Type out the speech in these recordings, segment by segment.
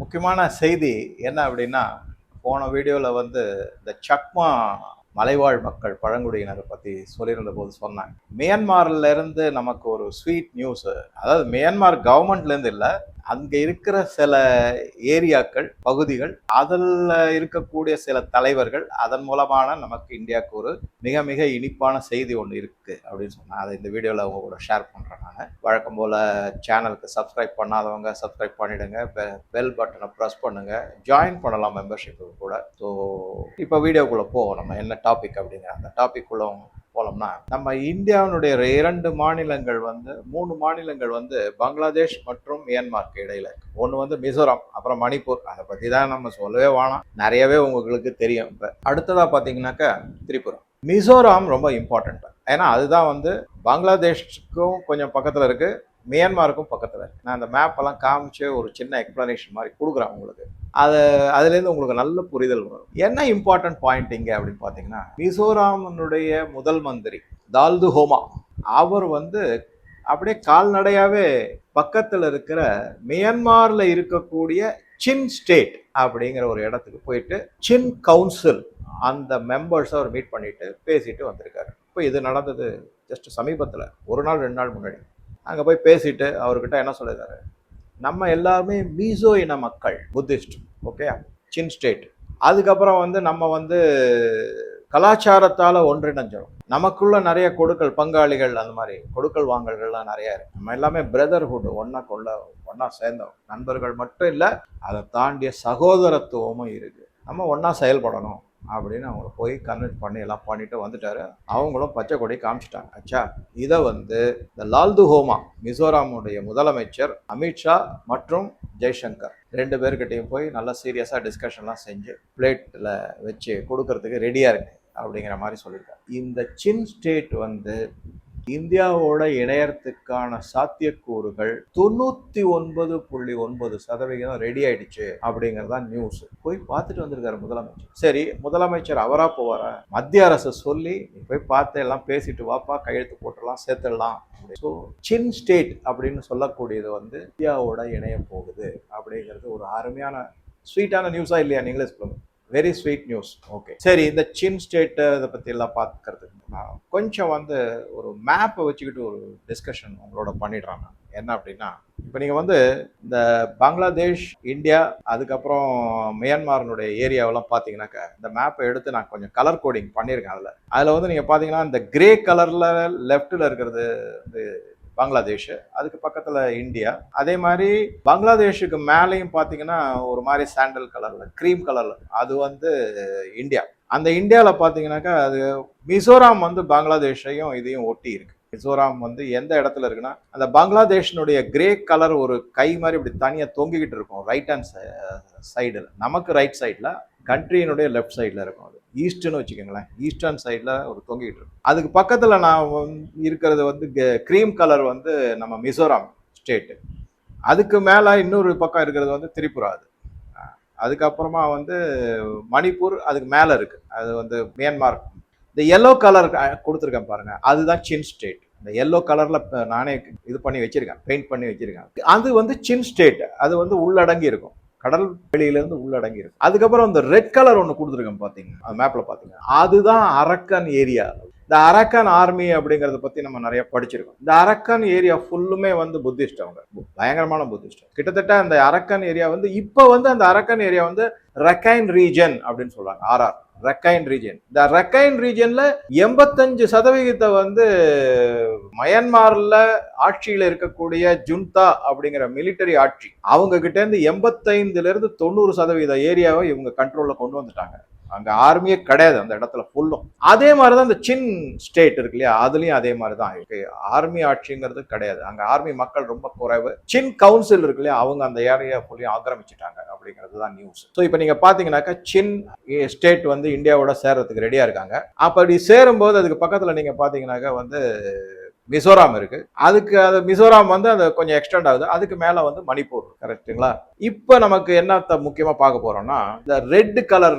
முக்கியமான செய்தி என்ன அப்படின்னா போன வீடியோவில் வந்து இந்த சக்மா மலைவாழ் மக்கள் பழங்குடியினரை பற்றி சொல்லியிருந்த போது சொன்னாங்க மியான்மார்ல இருந்து நமக்கு ஒரு ஸ்வீட் நியூஸ் அதாவது மியான்மார் கவர்மெண்ட்லேருந்து இல்லை அங்கே இருக்கிற சில ஏரியாக்கள் பகுதிகள் அதில் இருக்கக்கூடிய சில தலைவர்கள் அதன் மூலமான நமக்கு இந்தியாவுக்கு ஒரு மிக மிக இனிப்பான செய்தி ஒன்று இருக்குது அப்படின்னு சொன்னால் அதை இந்த வீடியோவில் அவங்க கூட ஷேர் பண்ணுறேன் நான். வழக்கம் போல் சேனலுக்கு சப்ஸ்கிரைப் பண்ணாதவங்க சப்ஸ்கிரைப் பண்ணிடுங்க. பெல் பட்டனை ப்ரெஸ் பண்ணுங்கள் ஜாயின் பண்ணலாம் மெம்பர்ஷிப்பு கூட. ஸோ இப்போ வீடியோக்குள்ளே போவோம். நம்ம என்ன டாபிக் அப்படிங்கிற அந்த டாபிக் உள்ளவங்க போனோம்னா நம்ம இந்தியாவினுடைய இரண்டு மாநிலங்கள் வந்து மூணு மாநிலங்கள் வந்து பங்களாதேஷ் மற்றும் மியான்மார்க்கு இடையில ஒன்று வந்து மிசோரம் அப்புறம் மணிப்பூர். அதை பற்றி தான் நம்ம சொல்லவே வேணாம். நிறையவே உங்களுக்கு தெரியும். இப்போ அடுத்ததாக பார்த்தீங்கன்னாக்கா திரிபுரா. மிசோரம் ரொம்ப இம்பார்ட்டண்ட் ஏன்னா அதுதான் வந்து பங்களாதேஷ்க்கும் கொஞ்சம் பக்கத்தில் இருக்குது மியான்மாருக்கும் பக்கத்தில் இருக்கு. நான் அந்த மேப் எல்லாம் காமிச்சு ஒரு சின்ன எக்ஸ்பிளனேஷன் மாதிரி கொடுக்குறேன் உங்களுக்கு. அது அதுலேருந்து உங்களுக்கு நல்ல புரிதல் வரும். என்ன இம்பார்ட்டன்ட் பாயிண்ட் இங்கே அப்படின்னு பார்த்தீங்கன்னா மிசோராமனுடைய முதல் மந்திரி தால்து ஹோமா அவர் வந்து அப்படியே கால்நடையாகவே பக்கத்தில் இருக்கிற மியான்மாரில் இருக்கக்கூடிய சின் ஸ்டேட் அப்படிங்கிற ஒரு இடத்துக்கு போயிட்டு சின் கவுன்சில் அந்த மெம்பர்ஸை அவர் மீட் பண்ணிட்டு பேசிட்டு வந்திருக்காரு. இப்போ இது நடந்தது ஜஸ்ட் சமீபத்தில் ஒரு நாள் ரெண்டு நாள் முன்னாடி. அங்கே போய் பேசிட்டு அவர்கிட்ட என்ன சொல்லியிருக்காரு நம்ம எல்லாருமே மீசோ இன மக்கள் புத்திஸ்ட் ஓகே சின் ஸ்டேட் அதுக்கப்புறம் வந்து நம்ம வந்து கலாச்சாரத்தால் ஒன்றிணைஞ்சிடும் நமக்குள்ள நிறைய கொடுக்கல் பங்காளிகள் அந்த மாதிரி கொடுக்கல் வாங்கல்கள்லாம் நிறைய இருக்கு. நம்ம எல்லாமே பிரதர்ஹுட் ஒன்றா கொள்ள ஒன்றா சேர்ந்தோம் நண்பர்கள் மட்டும் இல்லை அதை தாண்டிய சகோதரத்துவமும் இருக்கு. நம்ம ஒன்றா செயல்படணும். அப்படின்னு அவங்கள போய் கன்வின்ஸ் பண்ணி எல்லாம் பண்ணிட்டு வந்துட்டாரு. அவங்களும் பச்சை கொடி காமிச்சிட்டாங்க. அச்சா இதை வந்து இந்த லால்து ஹோமா மிசோராமுடைய முதலமைச்சர் அமித்ஷா மற்றும் ஜெய்சங்கர் ரெண்டு பேர்கிட்டையும் போய் நல்லா சீரியஸாக டிஸ்கஷன்லாம் செஞ்சு பிளேட்டில் வச்சு கொடுக்கறதுக்கு ரெடியாக இருக்கு அப்படிங்கிற மாதிரி சொல்லியிருக்காரு. இந்த சின் ஸ்டேட் வந்து இந்தியாவோட இணையறதுக்கான சாத்தியக்கூறுகள் தொண்ணூத்தி ஒன்பது புள்ளி ஒன்பது சதவிகிதம் ரெடி ஆயிடுச்சு அப்படிங்கறதா நியூஸ் போய் பார்த்துட்டு வந்திருக்காரு முதலமைச்சர். சரி முதலமைச்சர் அவரா போவார? மத்திய அரசு சொல்லி போய் பார்த்து எல்லாம் பேசிட்டு வாப்பா கையெழுத்து போட்டுடலாம் சேர்த்துடலாம். ஸோ சின் ஸ்டேட் அப்படின்னு சொல்லக்கூடியது வந்து இந்தியாவோட இணைய போகுது அப்படிங்கிறது ஒரு அருமையான ஸ்வீட்டான நியூஸா இல்லையா? நீங்களே சொல்லுங்க. வெரி ஸ்வீட் நியூஸ் ஓகே சரி இந்த சின் ஸ்டேட்டு இதை பற்றி எல்லாம் பார்க்கறதுக்கு நான் கொஞ்சம் வந்து ஒரு மேப்பை வச்சுக்கிட்டு ஒரு டிஸ்கஷன் உங்களோட பண்ணிடுறாங்க என்ன அப்படின்னா இப்போ நீங்கள் வந்து இந்த பங்களாதேஷ் இந்தியா அதுக்கப்புறம் மியான்மாரினுடைய ஏரியாவெல்லாம் பார்த்தீங்கன்னாக்கா இந்த மேப்பை எடுத்து நான் கொஞ்சம் கலர் கோடிங் பண்ணியிருக்கேன் அதில். அதில் வந்து நீங்கள் பார்த்தீங்கன்னா இந்த கிரே கலரில் லெஃப்டில் இருக்கிறது வந்து பங்களாதேஷ் அதுக்கு பக்கத்தில் இந்தியா. அதே மாதிரி பங்களாதேஷுக்கு மேலேயும் பார்த்தீங்கன்னா ஒரு மாதிரி சாண்டல் கலரில் க்ரீம் கலரில் அது வந்து இந்தியா. அந்த இந்தியாவில் பார்த்தீங்கன்னாக்கா அது மிசோராம் வந்து பங்களாதேஷையும் இதையும் ஒட்டி இருக்கு. மிசோராம் வந்து எந்த இடத்துல இருக்குன்னா அந்த பங்களாதேஷனுடைய கிரே கலர் ஒரு கை மாதிரி இப்படி தனியாக தொங்கிக்கிட்டு இருக்கும் ரைட் ஹேண்ட் சைடில் நமக்கு ரைட் சைடில் கண்ட்ரியினுடைய லெஃப்ட் சைடில் இருக்கும் அது. ஈஸ்ட்னு வச்சுக்கோங்களேன் ஈஸ்டர்ன் சைடில் ஒரு தொங்கிட்டு இருக்கு அதுக்கு பக்கத்தில் நான் இருக்கிறது வந்து க்ரீம் கலர் வந்து நம்ம மிசோராம் ஸ்டேட்டு அதுக்கு மேலே இன்னொரு பக்கம் இருக்கிறது வந்து திரிபுரா அது. அதுக்கப்புறமா வந்து மணிப்பூர் அதுக்கு மேலே இருக்குது அது வந்து மியான்மார். இந்த எல்லோ கலர் கொடுத்துருக்கேன் பாருங்கள் அதுதான் சின் ஸ்டேட் இந்த எல்லோ கலரில் நானே இது பண்ணி வச்சுருக்கேன் பெயிண்ட் பண்ணி வச்சுருக்கேன். அது வந்து சின் ஸ்டேட் அது வந்து உள்ளடங்கி இருக்கும். கடல் வெளியிலேருந்து உள்ளடங்கி இருக்கு அதுக்கப்புறம் இந்த ரெட் கலர் ஒன்று கொடுத்துருக்கேன் பார்த்தீங்க அந்த மேப்பில் பார்த்தீங்க அதுதான் அரக்கன் ஏரியா இந்த அரக்கன் ஆர்மி அப்படிங்கிறத பற்றி நம்ம நிறைய படிச்சிருக்கோம். இந்த அரக்கன் ஏரியா ஃபுல்லுமே வந்து புத்திஸ்ட் அவங்க. பயங்கரமான புத்திஸ்ட் கிட்டத்தட்ட அந்த அரக்கன் ஏரியா வந்து இப்போ வந்து அந்த அரக்கன் ஏரியா வந்து ரக்கைன் ரீஜன் அப்படின்னு சொல்கிறாங்க ஆர்ஆர் ரக்கைன் ரீஜன் இந்த ரக்கைன் ரீஜன்ல எண்பத்தஞ்சு சதவிகிதத்தை வந்து மயன்மார்ல ஆட்சியில இருக்கக்கூடிய ஜுன்தா அப்படிங்கிற மிலிட்டரி ஆட்சி. அவங்க கிட்ட இருந்து எண்பத்தைந்துல இருந்து தொண்ணூறு சதவீத ஏரியாவை இவங்க கண்ட்ரோல்ல கொண்டு வந்துட்டாங்க. அங்கே ஆர்மியே கிடையாது அந்த இடத்துல ஃபுல்லும் அதே மாதிரி தான் இந்த சின் ஸ்டேட் இருக்கு இல்லையா அதுலேயும் அதே மாதிரி தான் இருக்கு. ஆர்மி ஆட்சிங்கிறது கிடையாது. அங்கே ஆர்மி மக்கள் ரொம்ப குறைவு. சின் கவுன்சில் இருக்கு இல்லையா அவங்க அந்த ஏரியா ஃபுல்லையும் ஆக்கிரமிச்சிட்டாங்க அப்படிங்கிறது தான் நியூஸ் ஸோ இப்போ நீங்கள் பார்த்தீங்கன்னாக்கா சின் ஸ்டேட் வந்து இந்தியாவோட சேர்றதுக்கு ரெடியாக இருக்காங்க. அப்படி சேரும்போது அதுக்கு பக்கத்தில் நீங்கள் பார்த்தீங்கன்னாக்கா வந்து மிசோராம் இருக்கு. அதுக்கு அது மிசோராம் வந்து அது கொஞ்சம் எக்ஸ்டெண்ட் ஆகுது. அதுக்கு மேல வந்து மணிப்பூர் கரெக்ட்டுங்களா இப்போ நமக்கு என்னத்த முக்கியமா பார்க்க போறோம்னா இந்த ரெட் கலர்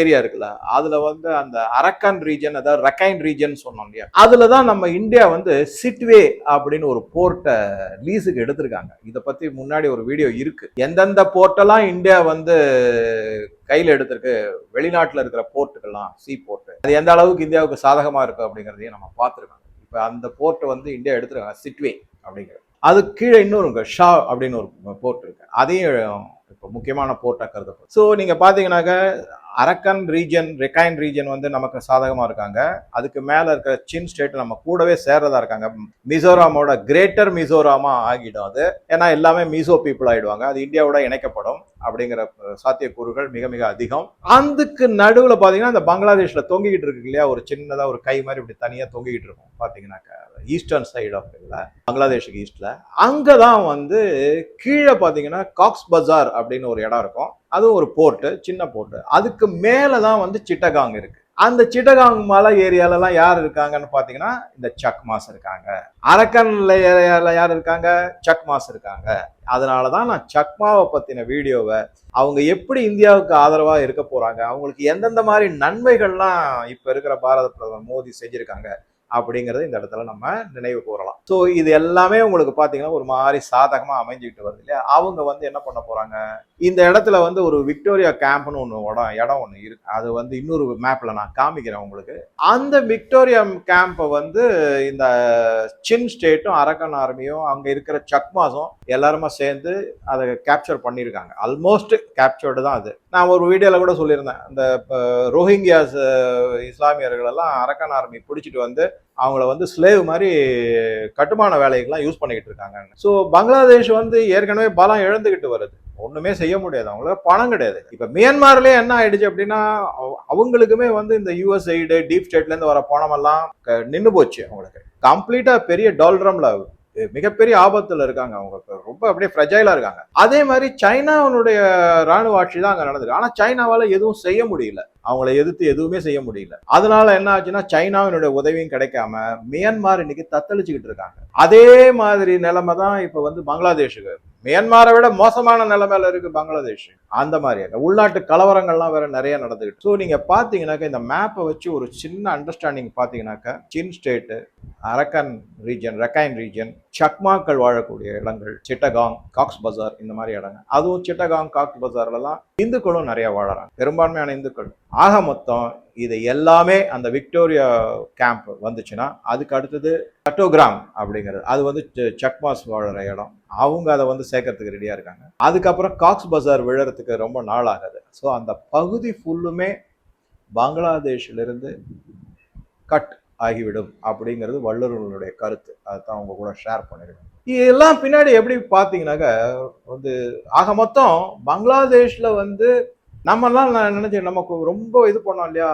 ஏரியா இருக்குல்ல அதுல வந்து அந்த அரக்கன் ரீஜன் அதாவது ரக்கைன் ரீஜன் சொன்னோம் இல்லையா? அதில் தான் நம்ம இந்தியா வந்து சிட்வே அப்படின்னு ஒரு போர்ட்டை லீஸுக்கு எடுத்திருக்காங்க. இதை பத்தி முன்னாடி ஒரு வீடியோ இருக்கு. எந்தெந்த போர்ட்டெல்லாம் இந்தியா வந்து கையில் எடுத்திருக்கு வெளிநாட்டில் இருக்கிற போர்ட்டுகள்லாம் சி போர்ட்டு. அது எந்த அளவுக்கு இந்தியாவுக்கு சாதகமாக இருக்கு அப்படிங்கிறதையும் நம்ம பார்த்துருக்கோம். இப்போ அந்த போர்ட்டை வந்து இந்தியா எடுத்துருக்காங்க சிட்வே அப்படிங்கிறது அது கீழே இன்னொரு ஷா அப்படின்னு ஒரு போர்ட் இருக்கு. அதையும் இப்போ முக்கியமான போர்ட்டாக கருதப்படும். ஸோ நீங்கள் பார்த்தீங்கன்னாக்க அரக்கன் ரீஜன் ரெக்காயின் ரீஜன் வந்து நமக்கு சாதகமாக இருக்காங்க. அதுக்கு மேலே இருக்கிற சின் ஸ்டேட் நம்ம கூடவே சேர்றதா இருக்காங்க. மிசோராமோட கிரேட்டர் மிசோராமா ஆகிடும் அது ஏன்னா எல்லாமே மிசோ பீப்புள் ஆகிடுவாங்க அது இந்தியாவோட இணைக்கப்படும். அப்படிங்கிற சாத்தியக்கூறுகள் மிக மிக அதிகம். அதுக்கு நடுவில் பார்த்தீங்கன்னா இந்த பங்களாதேஷ்ல தொங்கிக்கிட்டு இருக்கு இல்லையா? ஒரு சின்னதாக ஒரு கை மாதிரி இப்படி தனியாக தொங்கிக்கிட்டு இருக்கும் பார்த்தீங்கன்னாக்கா ஈஸ்டர்ன் சைடு ஆஃப் பங்களாதேஷுக்கு ஈஸ்டில் அங்கே தான் வந்து கீழே பார்த்தீங்கன்னா காக்ஸ் பஜார் அப்படின்னு ஒரு இடம் இருக்கும். அதுவும் ஒரு போர்ட்டு சின்ன போர்ட்டு அதுக்கு மேலே தான் வந்து சிட்டகாங் இருக்குது அந்த சிட்டகாங் மலை ஏரியாலலாம் யார் இருக்காங்கன்னு பார்த்தீங்கன்னா இந்த சக்மாஸ் இருக்காங்க. அரக்கன்ல ஏரியால யார் இருக்காங்க? சக்மாஸ் இருக்காங்க. அதனால தான் நான் சக்மாவை பற்றின வீடியோவை அவங்க எப்படி இந்தியாவுக்கு ஆதரவாக இருக்க போகிறாங்க அவங்களுக்கு எந்தெந்த மாதிரி நன்மைகள்லாம் இப்போ இருக்கிற பாரத பிரதமர் மோடி செஞ்சுருக்காங்க அப்படிங்கிறது இந்த இடத்துல நம்ம நினைவு கூறலாம். ஸோ இது எல்லாமே உங்களுக்கு பார்த்தீங்கன்னா ஒரு மாதிரி சாதகமாக அமைஞ்சுக்கிட்டு வருது இல்லையா? அவங்க வந்து என்ன பண்ண போறாங்க? இந்த இடத்துல வந்து ஒரு விக்டோரியா கேம்ப்னு ஒன்று இடம் இடம் ஒன்று இருக்கு. அது வந்து இன்னொரு மேப்ல நான் காமிக்கிறேன் உங்களுக்கு. அந்த விக்டோரியா கேம்பை வந்து இந்த சின் ஸ்டேட்டும் அரக்கன் ஆர்மியும் அங்கே இருக்கிற சக்மாஸும் எல்லாருமே சேர்ந்து அதை கேப்சர் பண்ணியிருக்காங்க. ஆல்மோஸ்ட் கேப்சர்டு தான் அது. நான் ஒரு வீடியோவில் கூட சொல்லியிருந்தேன். இந்த ரோஹிங்கியாஸ் அஹ், இஸ்லாமியர்கள் எல்லாம் அரக்கன் ஆர்மி பிடிச்சிட்டு வந்து அவங்கள வந்து ஸ்லேவ் மாதிரி கட்டுமான வேலைகள்லாம் யூஸ் பண்ணிக்கிட்டு இருக்காங்க ஸோ பங்களாதேஷ் வந்து ஏற்கனவே பலம் இழந்துக்கிட்டு வருது. ஒன்றுமே செய்ய முடியாது. அவங்களுக்கு பணம் கிடையாது. இப்போ மியான்மர்லயே என்ன ஆயிடுச்சு அப்படின்னா அவ- அவங்களுக்குமே வந்து இந்த யூஎஸ் எய்டு டீப் ஸ்டேட்லேருந்து வர பணமெல்லாம் நின்று க- போச்சு அவங்களுக்கு. கம்ப்ளீட்டாக பெரிய டால்ரம்ல மிகப்பெரிய ஆபத்துல இருக்காங்க அவங்க. ரொம்ப அப்படியே ஃப்ரெஜைலா இருக்காங்க. அதே மாதிரி சைனாவினுடைய ராணுவ ஆட்சி தான் அங்க நடந்திருக்கு. ஆனா சைனாவால எதுவும் செய்ய முடியல. அவங்கள எதிர்த்து எதுவுமே செய்ய முடியல. அதனால என்ன ஆச்சுன்னா சைனாவினுடைய உதவியும் கிடைக்காம மியான்மார் இன்னைக்கு தத்தளிச்சுக்கிட்டு இருக்காங்க. அதே மாதிரி நிலைமை தான் இப்ப வந்து பங்களாதேஷுக்கு. மியான்மாரை விட மோசமான நிலைமையில இருக்கு பங்களாதேஷ். அந்த மாதிரி உள்நாட்டு கலவரங்கள்லாம் வேற நிறைய நடந்துகிட்டு. ஸோ நீங்க பாத்தீங்கன்னாக்க இந்த மேப்பை வச்சு ஒரு சின்ன அண்டர்ஸ்டாண்டிங் பாத்தீங்கன்னாக்கா Chin state Arakan region Rakhine region சக்மாக்கள் வாழக்கூடிய இடங்கள் சிட்டகாங் காக்ஸ் பஜார் இந்த மாதிரி இடங்கள். அதுவும் சிட்டகாங் காக்ஸ் பஜார்லலாம் இந்துக்களும் நிறைய வாழறாங்க. பெரும்பான்மையான இந்துக்கள். ஆக மொத்தம் இது எல்லாமே அந்த விக்டோரியா கேம்ப் வந்துச்சுன்னா அதுக்கு அடுத்தது சட்டோகிராம் அப்படிங்கிறது. அது வந்து சக்மாஸ் வாழற இடம். அவங்க அதை வந்து சேர்க்கறதுக்கு ரெடியா இருக்காங்க. அதுக்கப்புறம் காக்ஸ் பஜார் விழறதுக்கு ரொம்ப நாள் ஆகுது. ஸோ அந்த பகுதி ஃபுல்லுமே பங்களாதேஷிலிருந்து கட் ஆகிவிடும் அப்படிங்கிறது வல்லுநர்களுடைய கருத்து. அதுதான் அவங்க கூட ஷேர் பண்ணிருக்கேன். இதெல்லாம் பின்னாடி எப்படி பார்த்தீங்கன்னாக்க வந்து ஆக மொத்தம் பங்களாதேஷில் வந்து நம்மலாம் நான் நினைச்சேன் நமக்கு ரொம்ப இது பண்ணோம் இல்லையா?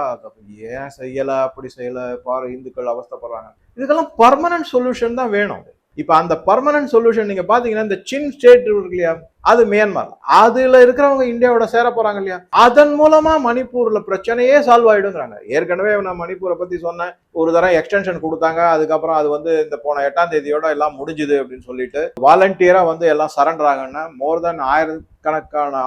ஏன் செய்யலை அப்படி செய்யலை பாரு இந்துக்கள் அவஸ்தைப்படுறாங்க. இதுக்கெல்லாம் பர்மனன்ட் சொல்யூஷன் தான் வேணும். இப்போ அந்த பர்மனன்ட் சொல்யூஷன் நீங்கள் பார்த்தீங்கன்னா இந்த சின் ஸ்டேட் இருக்கு இல்லையா? அது மியான்மர் அதில் இருக்கிறவங்க இந்தியாவோட சேர போறாங்க இல்லையா? அதன் மூலமா மணிப்பூரில் பிரச்சனையே சால்வ் ஆகிடுங்கிறாங்க ஏற்கனவே நான் மணிப்பூரை பற்றி சொன்னேன். ஒரு தரம் எக்ஸ்டென்ஷன் கொடுத்தாங்க. அதுக்கப்புறம் அது வந்து இந்த போன எட்டாம் தேதியோட எல்லாம் முடிஞ்சுது அப்படின்னு சொல்லிட்டு வாலண்டியராக வந்து எல்லாம் சரண்டர் ஆகணும்னா மோர் தென் ஆயிரம் கணக்கான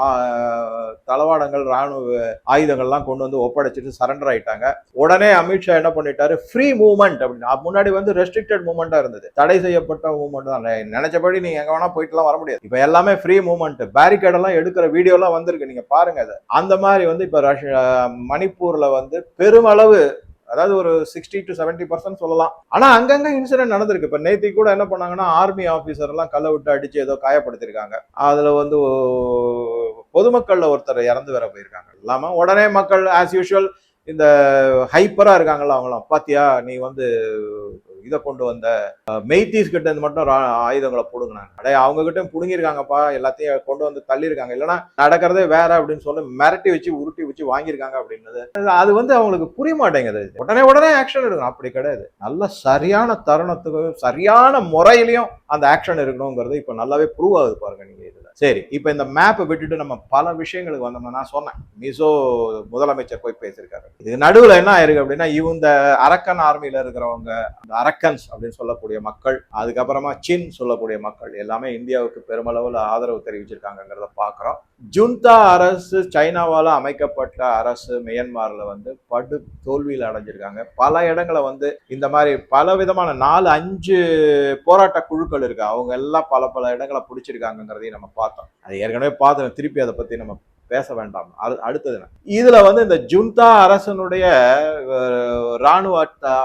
தளவாடங்கள் ராணுவ ஆயுதங்கள்லாம் கொண்டு வந்து ஒப்படைச்சிட்டு சரண்டர் ஆயிட்டாங்க. உடனே அமித்ஷா என்ன பண்ணிட்டாரு? ஃப்ரீ மூவ்மெண்ட் அப்படின்னு. முன்னாடி வந்து ரெஸ்ட்ரிக்டட் மூவ்மெண்டா இருந்தது. தடை செய்யப்பட்ட மூவ்மெண்ட் தான். நினைச்சபடி நீங்கள் எங்க வேணா போயிட்டுலாம் வர முடியாது. இப்ப எல்லாமே ஃப்ரீ மூவ்மெண்ட் பேரிகேட் எல்லாம் எடுக்கிற வீடியோ எல்லாம் வந்திருக்கு. நீங்க பாருங்க அதை அந்த மாதிரி வந்து இப்ப ரஷ்யா மணிப்பூர்ல வந்து பெருமளவு அதாவது ஒரு சிக்ஸ்டி டு 70% பர்சன்ட் சொல்லலாம். ஆனா அங்கங்க இன்சிடென்ட் நடந்திருக்கு. இப்ப நேத்தி கூட என்ன பண்ணாங்கன்னா ஆர்மி ஆபீசர் எல்லாம் கல்லை விட்டு அடிச்சு ஏதோ காயப்படுத்திருக்காங்க. அதுல வந்து பொதுமக்கள்ல ஒருத்தர் இறந்து வர போயிருக்காங்க. இல்லாம உடனே மக்கள் ஆஸ் யூஷுவல் இந்த ஹைப்பரா இருக்காங்கல்ல அவங்களாம் பாத்தியா நீ வந்து இதை கொண்டு வந்த மெய்தீஸ் கிட்ட இருந்து மட்டும் ஆயுதங்களை பிடுங்கினாங்க. அடைய அவங்க கிட்ட பிடுங்கிருக்காங்கப்பா எல்லாத்தையும் கொண்டு வந்து தள்ளியிருக்காங்க. இல்லைன்னா நடக்கிறதே வேற அப்படின்னு சொல்லி மிரட்டி வச்சு உருட்டி வச்சு வாங்கியிருக்காங்க அப்படின்னது. அது- வந்து அவங்களுக்கு புரிய மாட்டேங்குது. உடனே உடனே ஆக்ஷன் எடுக்கணும். அப்படி கிடையாது. நல்ல சரியான தருணத்துக்கு சரியான முறையிலையும் அந்த ஆக்ஷன் இருக்கணுங்கிறது இப்போ நல்லாவே ப்ரூவ் ஆகுது பாருங்க நீங்க இது. சரி இப்போ இந்த மேப்பை விட்டுட்டு நம்ம பல விஷயங்களுக்கு வந்தோம்னா நான் சொன்னேன். மிசோ முதலமைச்சர் போய் பேசியிருக்காரு. இது நடுவில் என்ன ஆயிருக்கு அப்படின்னா இந்த அரக்கன் ஆர்மியில் இருக்கிறவங்க அந்த அரக்கன்ஸ் அப்படின்னு சொல்லக்கூடிய மக்கள் அதுக்கப்புறமா சின் சொல்லக்கூடிய மக்கள் எல்லாமே இந்தியாவுக்கு பெருமளவில் ஆதரவு தெரிவிச்சிருக்காங்கிறத பார்க்குறோம். ஜுந்தா அரசு சைனாவால் அமைக்கப்பட்ட அரசு மியான்மர்ல வந்து படு தோல்வியில் அடைஞ்சிருக்காங்க. பல இடங்களை வந்து இந்த மாதிரி பல விதமான நாலு அஞ்சு போராட்ட குழுக்கள் இருக்கு. அவங்க எல்லாம் பல பல இடங்களை பிடிச்சிருக்காங்கிறதையும் நம்ம பார்த்தோம். அது ஏற்கனவே பார்த்தோம். திருப்பி அதை பற்றி நம்ம பேச வேண்டாம். அது அடுத்தது இதில் இதுல வந்து இந்த ஜுந்தா அரசனுடைய ராணுவ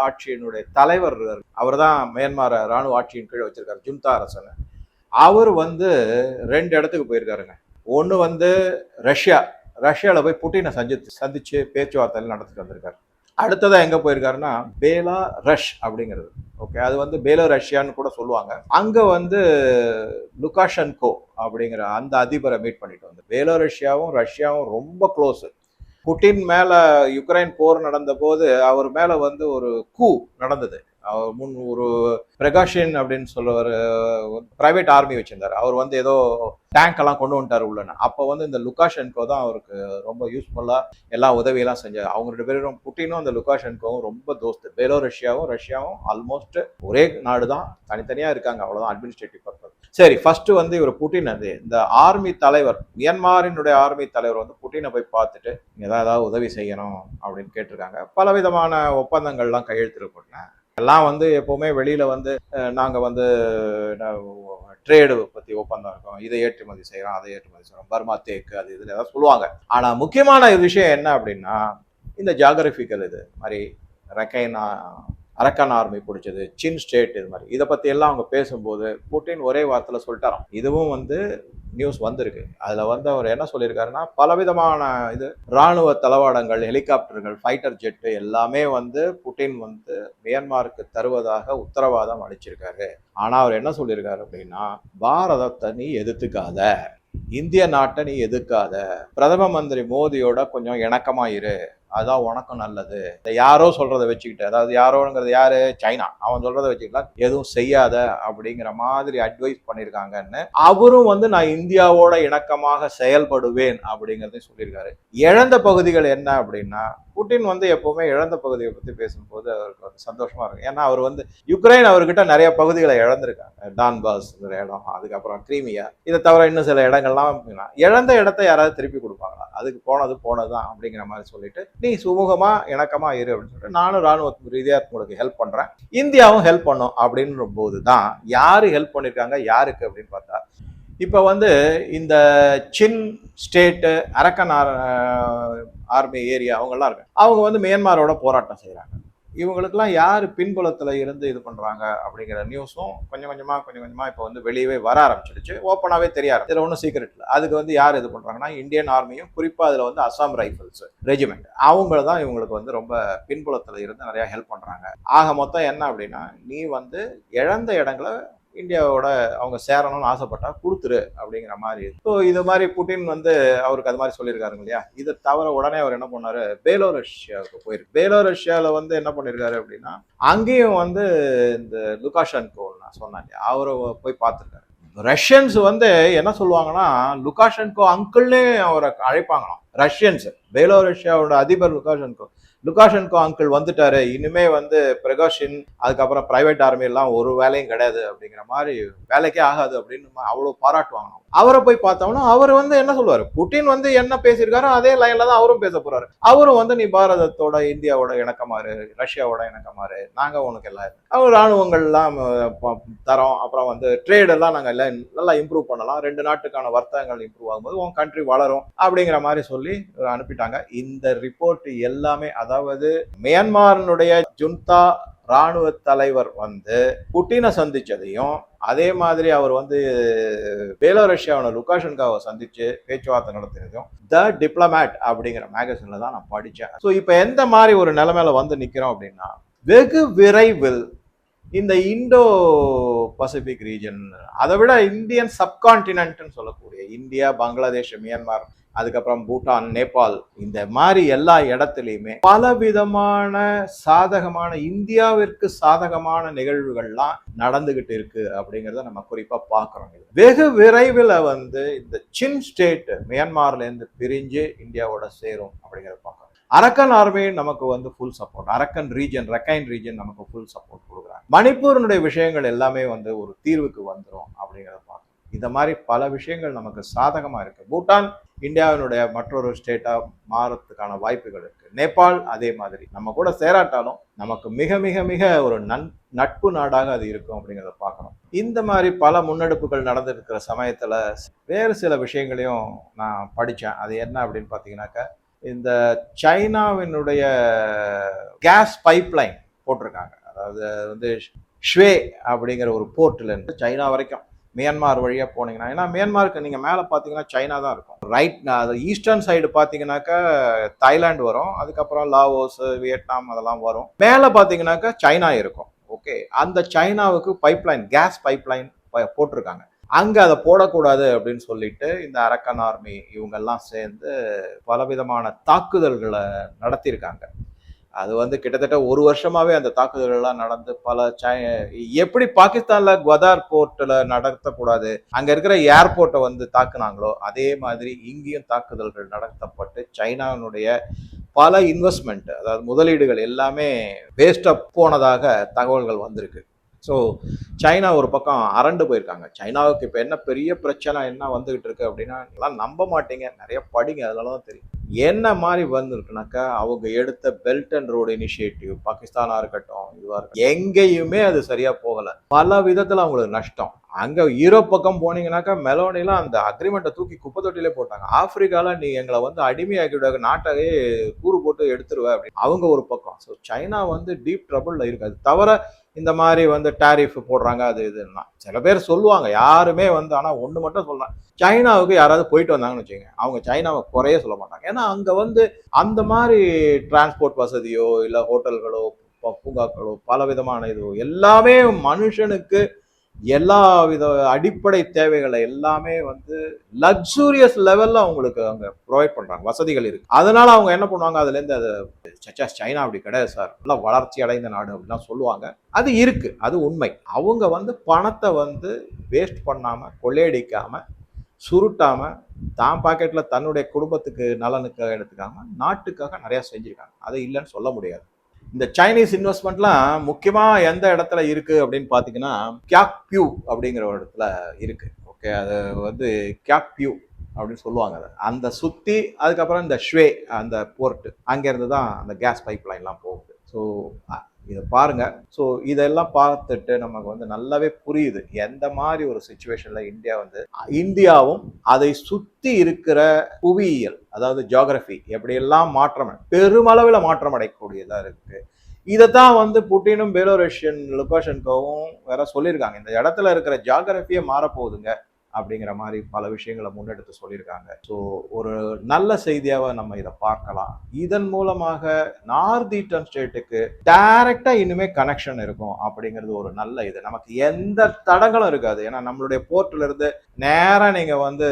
ஆட்சியினுடைய தலைவர் அவர் தான் மியான்மர் ராணுவ ஆட்சியின் கீழே வச்சிருக்காரு ஜுந்தா அரசன். அவர் வந்து ரெண்டு இடத்துக்கு போயிருக்காருங்க. ஒன்று வந்து ரஷ்யா ரஷ்யாவில் போய் புட்டினை சந்தித்து சந்திச்சு பேச்சுவார்த்தையில் நடத்திட்டு வந்திருக்காரு. அடுத்ததாக எங்கே போயிருக்காருன்னா பேலா ரஷ் அப்படிங்கிறது. ஓகே அது வந்து பேலோ ரஷ்யான்னு கூட சொல்லுவாங்க. அங்கே வந்து லுகாஷன்கோ அப்படிங்கிற அந்த அதிபரை மீட் பண்ணிட்டு வந்து பேலோ ரஷ்யாவும் ரஷ்யாவும் ரொம்ப க்ளோஸு புட்டின் மேலே யுக்ரைன் போர் நடந்த போது அவர் மேலே வந்து ஒரு கூ நடந்தது. முன் ஒரு பிரகாஷின் அப்படின்னு சொல்லுவார் பிரைவேட் ஆர்மி வச்சிருந்தாரு. அவர் வந்து ஏதோ டேங்க் எல்லாம் கொண்டு வந்துட்டார் உள்ளன. அப்போ வந்து இந்த லுகாஷென்கோ தான் அவருக்கு ரொம்ப யூஸ்ஃபுல்லாக எல்லா உதவியெல்லாம் செஞ்சார். அவங்க ரெண்டு பேரும் புட்டினும் அந்த லுகாஷென்கோவும் ரொம்ப தோஸ்து. பேலோ ரஷ்யாவும் ரஷ்யாவும் ஆல்மோஸ்ட் ஒரே நாடு தான். தனித்தனியாக இருக்காங்க. அவ்வளோதான் அட்மினிஸ்ட்ரேட்டிவ் பர்பஸ் சரி ஃபர்ஸ்ட் வந்து இவர் புட்டின் அது. இந்த ஆர்மி தலைவர் மியான்மாரினுடைய ஆர்மி தலைவர் வந்து புட்டினை போய் பார்த்துட்டு ஏதாவது ஏதாவது உதவி செய்யணும் அப்படின்னு கேட்டிருக்காங்க. பல விதமான ஒப்பந்தங்கள்லாம் கையெழுத்திடப்பட்டன. எல்லாம் வந்து எப்போவுமே வெளியில் வந்து நாங்கள் வந்து ட்ரேடு பற்றி ஒப்பந்தம் இருக்கும். இதை ஏற்றுமதி செய்கிறோம் அதை ஏற்றுமதி செய்கிறோம் பர்மா தேக்கு அது இதில் ஏதாவது சொல்லுவாங்க. ஆனால் முக்கியமான விஷயம் என்ன அப்படின்னா இந்த ஜாகிரபிக்கல் இது மாதிரி ரக்கைனா அரக்கன் ஆர்மி பிடிச்சது சின் ஸ்டேட் இது மாதிரி. இதை பற்றி எல்லாம் அவங்க பேசும்போது புட்டின் ஒரே வார்த்தையில் சொல்லிட்டாராம். இதுவும் வந்து நியூஸ் வந்திருக்கு. அதில் வந்து அவர் என்ன சொல்லியிருக்காருன்னா பலவிதமான இது ராணுவ தளவாடங்கள் ஹெலிகாப்டர்கள் ஃபைட்டர் ஜெட்டு எல்லாமே வந்து புட்டின் வந்து மியான்மாருக்கு தருவதாக உத்தரவாதம் அளிச்சிருக்காரு. ஆனால் அவர் என்ன சொல்லியிருக்காரு அப்படின்னா பாரதத்தை நீ எதிர்த்துக்காத. இந்திய நாட்டை நீ எதிர்க்காத. பிரதம மந்திரி மோடியோட கொஞ்சம் இணக்கமாக இரு. அதுதான் உனக்கும் நல்லது. இந்த யாரோ சொல்றதை வச்சுக்கிட்டு அதாவது யாரோங்கிறது யாரு? சைனா. அவன் சொல்றதை வச்சுக்கலாம் எதுவும் செய்யாத அப்படிங்கிற மாதிரி அட்வைஸ் பண்ணியிருக்காங்கன்னு அவரும் வந்து நான் இந்தியாவோட இணக்கமாக செயல்படுவேன் அப்படிங்கிறதையும் சொல்லியிருக்காரு. இழந்த பகுதிகள் என்ன அப்படின்னா புட்டின் வந்து எப்பவுமே இழந்த பகுதியை பத்தி பேசும்போது அவருக்கு வந்து சந்தோஷமா இருக்கும். ஏன்னா அவர் வந்து யுக்ரைன் அவர்கிட்ட நிறைய பகுதிகளை இழந்திருக்காங்க. டான்பாஸ் இடம் அதுக்கப்புறம் கிரீமியா இதை தவிர இன்னும் சில இடங்கள்லாம் இழந்த இடத்த யாராவது திருப்பி கொடுப்பாங்களா? அதுக்கு போனது போனதுதான் அப்படிங்கிற மாதிரி சொல்லிட்டு நீ சுமூகமா இணக்கமா இரு அப்படின்னு சொல்லிட்டு நானும் ராணுவ ரீதியா உங்களுக்கு ஹெல்ப் பண்றேன். இந்தியாவும் ஹெல்ப் பண்ணும் அப்படின்ற போது தான் யாரு ஹெல்ப் பண்ணிருக்காங்க யாருக்கு அப்படின்னு பார்த்தா இப்போ வந்து இந்த சின் ஸ்டேட்டு அரக்கன் ஆர் ஆர்மி ஏரியா அவங்கெல்லாம் இருக்காங்க அவங்க வந்து மியான்மரோட போராட்டம் செய்கிறாங்க இவங்களுக்கெல்லாம் யார் பின்புலத்தில் இருந்து இது பண்ணுறாங்க அப்படிங்கிற நியூஸும் கொஞ்சம் கொஞ்சமாக கொஞ்சம் கொஞ்சமாக இப்போ வந்து வெளியவே வர ஆரம்பிச்சிடுச்சு. ஓப்பனாகவே தெரிய ஆரம்பிச்சு. இதில் ஒன்றும் சீக்ரெட் இல்லை. அதுக்கு வந்து யார் இது பண்ணுறாங்கன்னா இந்தியன் ஆர்மியும் குறிப்பாக அதில் வந்து அசாம் ரைஃபிள்ஸ் ரெஜிமெண்ட் அவங்க தான் இவங்களுக்கு வந்து ரொம்ப பின்புலத்தில் இருந்து நிறையா ஹெல்ப் பண்ணுறாங்க ஆக மொத்தம் என்ன அப்படின்னா நீ வந்து இழந்த இடங்களை இந்தியாவோட அவங்க சேரணும்னு ஆசைப்பட்டா கொடுத்துரு அப்படிங்கிற மாதிரி. ஸோ இது மாதிரி புட்டின் வந்து அவருக்கு அது மாதிரி சொல்லியிருக்காருங்க இல்லையா? இதை தவிர உடனே அவர் என்ன பண்ணாரு? பேலோரஷ்யாவுக்கு போயிருக்கு பேலோரஷ்யாவில் வந்து என்ன பண்ணியிருக்காரு அப்படின்னா அங்கேயும் வந்து இந்த லுகாஷன்கோ நான் சொன்னேன் இல்லையா? அவரை போய் பார்த்துருக்காரு. ரஷ்யன்ஸ் வந்து என்ன சொல்லுவாங்கன்னா லுகாஷன்கோ அங்கிள்னே அவரை அழைப்பாங்களாம். ரஷ்யன்ஸ் பேலோரஷ்யாவோட அதிபர் லுகாஷன்கோ. லுகாஷன்கோ அங்கிள் வந்துட்டாரு. இனிமே வந்து பிரகாஷின் அதுக்கப்புறம் பிரைவேட் ஆர்மி எல்லாம் ஒரு வேலையும் கிடையாது அப்படிங்கிற மாதிரி வேலைக்கே ஆகாது அப்படின்னு அவ்வளவு பாராட்டுவாங்க அவரை போய் பார்த்தோம்னா அவர் வந்து என்ன சொல்லுவாரு? புட்டின் வந்து என்ன பேசியிருக்காரோ அதே லைன்ல தான் அவரும் பேச போறாரு. அவரும் வந்து நீ பாரதத்தோட இந்தியாவோட இணக்கமாறு ரஷ்யாவோட இணக்கமாறு நாங்க உனக்கு எல்லாம் அவர் ராணுவங்கள் எல்லாம் தரோம். அப்புறம் வந்து ட்ரேட் எல்லாம் நாங்க எல்லாம் நல்லா இம்ப்ரூவ் பண்ணலாம். ரெண்டு நாட்டுக்கான வர்த்தகங்கள் இம்ப்ரூவ் ஆகும்போது உன் கண்ட்ரி வளரும் அப்படிங்கிற மாதிரி சொல்லி அனுப்பிட்டாங்க. இந்த ரிப்போர்ட் எல்லாமே அதாவது மியான்மாரினுடைய ஜுன்தா ராணுவ தலைவர் வந்து புட்டினை சந்திச்சதையும் அதே மாதிரி அவர் வந்து பேலோரஷ்யாவோட லுகாஷன்காவை சந்திச்சு பேச்சுவார்த்தை நடத்தினதும் த டிப்ளமேட் அப்படிங்கிற மேகசின்ல தான் நான் படித்தேன் ஸோ இப்போ எந்த மாதிரி ஒரு நிலைமையில வந்து நிற்கிறோம் அப்படின்னா வெகு விரைவில் இந்த இண்டோ பசிபிக் ரீஜன் அதை விட இந்தியன் சப்கான்டினென்ட்னு சொல்லக்கூடிய இந்தியா பங்களாதேஷ் மியான்மர் அதுக்கப்புறம் பூட்டான் நேபாள் இந்த மாதிரி எல்லா இடத்துலையுமே பல விதமான சாதகமான இந்தியாவிற்கு சாதகமான நிகழ்வுகள்லாம் நடந்துகிட்டு இருக்கு அப்படிங்கிறத நம்ம குறிப்பாக பார்க்குறோம். இது. வெகு விரைவில் வந்து இந்த சின் ஸ்டேட் மியான்மார்லேருந்து பிரிஞ்சு இந்தியாவோட சேரும் அப்படிங்கிறத பார்க்குறோம். அரக்கன் ஆர்மி நமக்கு வந்து full support Arakan region Rakhine region நமக்கு ஃபுல் சப்போர்ட் கொடுக்குறாங்க. மணிப்பூரினுடைய விஷயங்கள் எல்லாமே வந்து ஒரு தீர்வுக்கு வந்துடும் அப்படிங்கிறத பார்க்குறோம். இந்த மாதிரி பல விஷயங்கள் நமக்கு சாதகமாக இருக்குது பூட்டான் இந்தியாவினுடைய மற்றொரு ஸ்டேட்டாக மாறத்துக்கான வாய்ப்புகள் இருக்குது நேபாள் அதே மாதிரி. நம்ம கூட சேராட்டாலும் நமக்கு மிக மிக மிக ஒரு நன் நட்பு நாடாக அது இருக்கும் அப்படிங்கிறத பார்க்கணும். இந்த மாதிரி பல முன்னெடுப்புகள் நடந்துருக்கிற சமயத்தில் வேறு சில விஷயங்களையும் நான் படித்தேன் அது என்ன அப்படின்னு பார்த்தீங்கன்னாக்கா இந்த சைனாவினுடைய கேஸ் பைப்லைன் போட்டிருக்காங்க. அதாவது வந்து ஷ்வே அப்படிங்கிற ஒரு போர்ட்டில் இருந்து சைனா வரைக்கும். மியான்மார் வழியாக போனீங்கன்னா ஏன்னா மியான்மாருக்கு நீங்கள் மேலே பார்த்தீங்கன்னா சைனா தான் இருக்கும். ரைட் அது ஈஸ்டர்ன் சைடு பார்த்தீங்கன்னாக்கா தாய்லாந்து வரும். அதுக்கப்புறம் லாவோஸ் வியட்நாம் அதெல்லாம் வரும். மேலே பார்த்தீங்கன்னாக்கா சைனா இருக்கும். ஓகே அந்த சைனாவுக்கு பைப்லைன் கேஸ் பைப்லைன் போட்டிருக்காங்க. அங்கே அதை போடக்கூடாது அப்படின்னு சொல்லிட்டு இந்த அரக்கன் ஆர்மி இவங்கெல்லாம் சேர்ந்து பலவிதமான தாக்குதல்களை நடத்தியிருக்காங்க. அது வந்து கிட்டத்தட்ட ஒரு வருஷமாவே அந்த தாக்குதல்கள்லாம் நடந்து பல சை எப்படி பாகிஸ்தான்ல குவதார் போர்ட்ல நடத்தக்கூடாது அங்க இருக்கிற ஏர்போர்ட்டை வந்து தாக்குனாங்களோ அதே மாதிரி இங்கேயும் தாக்குதல்கள் நடத்தப்பட்டு சைனாவினுடைய பல இன்வெஸ்ட்மெண்ட் அதாவது முதலீடுகள் எல்லாமே வேஸ்டப் போனதாக தகவல்கள் வந்திருக்கு. ஸோ சைனா ஒரு பக்கம் அரண்டு போயிருக்காங்க. சைனாவுக்கு இப்போ என்ன பெரிய பிரச்சனை என்ன வந்துகிட்டு இருக்கு அப்படின்னா எல்லாம் நம்ப மாட்டீங்க. நிறைய படிங்க அதனால தான் தெரியும். என்ன மாதிரி வந்திருக்குனாக்கா அவங்க எடுத்த பெல்ட் அண்ட் ரோடு இனிஷியேட்டிவ் பாகிஸ்தானா இருக்கட்டும் இதுவா இருக்கட்டும் எங்கேயுமே அது சரியா போகல. பல விதத்துல அவங்களுக்கு நஷ்டம். அங்க யூரோப் பக்கம் போனீங்கன்னாக்கா மெலோனிலாம் அந்த அக்ரிமெண்ட்டை தூக்கி குப்பை தொட்டிலே போட்டாங்க. ஆப்பிரிக்கால நீ எங்களை வந்து அடிமையாக்கிவிட நாட்டையே கூறு போட்டு எடுத்துருவ அப்படின்னு. அவங்க ஒரு பக்கம். ஸோ சைனா வந்து டீப் ட்ரபிள்ல இருக்கு. அது தவிர இந்த மாதிரி வந்து டேரிஃப் போடுறாங்க அது இதுலாம் சில பேர் சொல்லுவாங்க யாருமே வந்து ஆனால் ஒன்று மட்டும் சொல்லலாம் சைனாவுக்கு யாராவது போயிட்டு வந்தாங்கன்னு வச்சுக்கோங்க. அவங்க சைனாவை குறைய சொல்ல மாட்டாங்க. ஏன்னா அங்கே வந்து அந்த மாதிரி டிரான்ஸ்போர்ட் வசதியோ இல்லை ஹோட்டல்களோ ப- பூங்காக்களோ பல விதமான இது எல்லாமே மனுஷனுக்கு எல்லா வித அடிப்படை தேவைகளை எல்லாமே வந்து லக்ஸூரியஸ் லெவல்ல அவங்களுக்கு அங்க ப்ரொவைட் பண்றாங்க. வசதிகள் இருக்கு. அதனால அவங்க என்ன பண்ணுவாங்க? அதுல இருந்து அது சச்சா சைனா அப்படி கிடையாது சார். நல்லா வளர்ச்சி அடைந்த நாடு அப்படிலாம் சொல்லுவாங்க. அது இருக்கு. அது உண்மை. அவங்க வந்து பணத்தை வந்து வேஸ்ட் பண்ணாம கொள்ளையடிக்காம சுருட்டாம தான் பாக்கெட்ல தன்னுடைய குடும்பத்துக்கு நலனுக்காக எடுத்துக்காம நாட்டுக்காக நிறைய செஞ்சிருக்காங்க. அதை இல்லைன்னு சொல்ல முடியாது. இந்த சைனீஸ் இன்வெஸ்ட்மெண்ட்லாம் முக்கியமாக எந்த இடத்துல இருக்குது அப்படின்னு பார்த்தீங்கன்னா கியாக் பியூ அப்படிங்கிற ஒரு இடத்துல இருக்குது ஓகே அது வந்து கியாக் பியூ அப்படின்னு சொல்லுவாங்க அதை. அந்த சுற்றி அதுக்கப்புறம் இந்த ஷ்வே அந்த போர்ட்டு அங்கேருந்து தான் அந்த கேஸ் பைப் லைன்லாம் போகுது. ஸோ இதை பாருங்கள் ஸோ இதெல்லாம் பார்த்துட்டு நமக்கு வந்து நல்லாவே புரியுது. எந்த மாதிரி ஒரு சுச்சுவேஷனில் இந்தியா வந்து இந்தியாவும் அதை சுற்றி இருக்கிற புவியியல் அதாவது ஜியாகிரஃபி எப்படியெல்லாம் மாற்றம் பெருமளவில் மாற்றம் அடையக்கூடியதாக இருக்குது இதை தான் வந்து புட்டினும் பேலோரஷியன் லுகாஷன்கோவும் வேற சொல்லியிருக்காங்க. இந்த இடத்துல இருக்கிற ஜியாகிரபியே மாறப்போகுதுங்க. அப்படிங்கிற மாதிரி பல விஷயங்களை முன்னெடுத்து சொல்லியிருக்காங்க. ஸோ ஒரு நல்ல செய்தியாக நம்ம இதை பார்க்கலாம். இதன் மூலமாக நார்த் ஈஸ்டர்ன் ஸ்டேட்டுக்கு டைரக்டாக இனிமே கனெக்ஷன் இருக்கும் அப்படிங்கிறது ஒரு நல்ல இது. நமக்கு எந்த தடங்களும் இருக்காது. ஏன்னா நம்மளுடைய போர்ட்டில் இருந்து நேராக நீங்கள் வந்து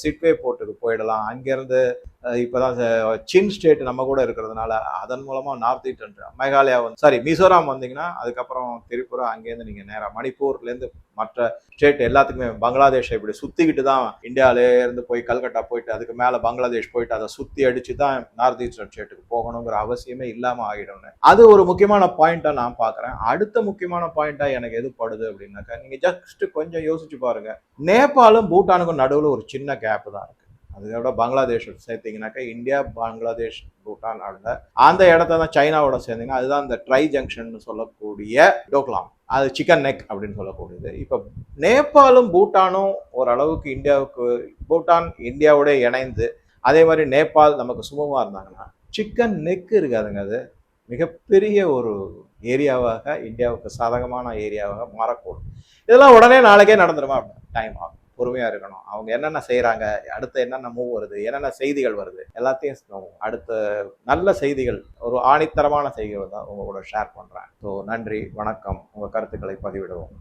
சிட்வே போர்ட்டுக்கு போயிடலாம். அங்கேருந்து இப்போதான் ச- சின் ஸ்டேட் நம்ம கூட இருக்கிறதுனால அதன் மூலமாக நார்த் ஈஸ்டர்ன் மேகாலயா வந்து சாரி மிசோராம் வந்தீங்கன்னா அதுக்கப்புறம் திரிபுரா அங்கேருந்து நீங்கள் நேராக மணிப்பூர்லேருந்து மற்ற ஸ்டேட் எல்லாத்துக்குமே பங்களாதேஷ் இப்படி சுற்றிக்கிட்டு தான் இந்தியாவிலேருந்து போய் கல்கட்டா போயிட்டு அதுக்கு மேலே பங்களாதேஷ் போயிட்டு அதை சுற்றி அடித்து தான் நார்த் ஈஸ்டர்ன் ஸ்டேட்டுக்கு போகணுங்கிற அவசியமே இல்லாமல் ஆகிடும்னு. அது ஒரு முக்கியமான பாயிண்ட்டாக நான் பார்க்குறேன். அடுத்த முக்கியமான பாயிண்ட்டாக எனக்கு எது படுது அப்படின்னாக்கா நீங்கள் ஜஸ்ட் கொஞ்சம் யோசிச்சு பாருங்கள் நேபாளும் பூட்டானுக்கும் நடுவில் ஒரு சின்ன கேப் தான் அதோட பங்களாதேஷ் சேர்த்தீங்கன்னாக்கா இந்தியா பங்களாதேஷ் பூட்டான் நாடுல அந்த இடத்த தான் சைனாவோட சேர்ந்தீங்கன்னா அதுதான் இந்த ட்ரை ஜங்ஷன் சொல்லக்கூடிய டோக்லாம். அது சிக்கன் நெக் அப்படின்னு சொல்லக்கூடியது. இப்போ நேபாளும் பூட்டானும் ஓரளவுக்கு இந்தியாவுக்கு பூட்டான் இந்தியாவோட இணைந்து அதே மாதிரி நேபாள் நமக்கு சுமமாக இருந்தாங்கன்னா சிக்கன் நெக் இருக்காதுங்க அது. மிகப்பெரிய ஒரு ஏரியாவாக இந்தியாவுக்கு சாதகமான ஏரியாவாக மாறக்கூடும். இதெல்லாம் உடனே நாளைக்கே நடந்துருமா? டைம் ஆகும். பொறுமையாக இருக்கணும். அவங்க என்னென்ன செய்கிறாங்க அடுத்து என்னென்ன மூவ் வருது என்னென்ன செய்திகள் வருது எல்லாத்தையும் அடுத்த நல்ல செய்திகள் ஒரு ஆணித்தரமான செய்திகள் தான் உங்களோட ஷேர் பண்ணுறேன் ஸோ நன்றி வணக்கம். உங்கள் கருத்துக்களை பதிவிடுவோம்.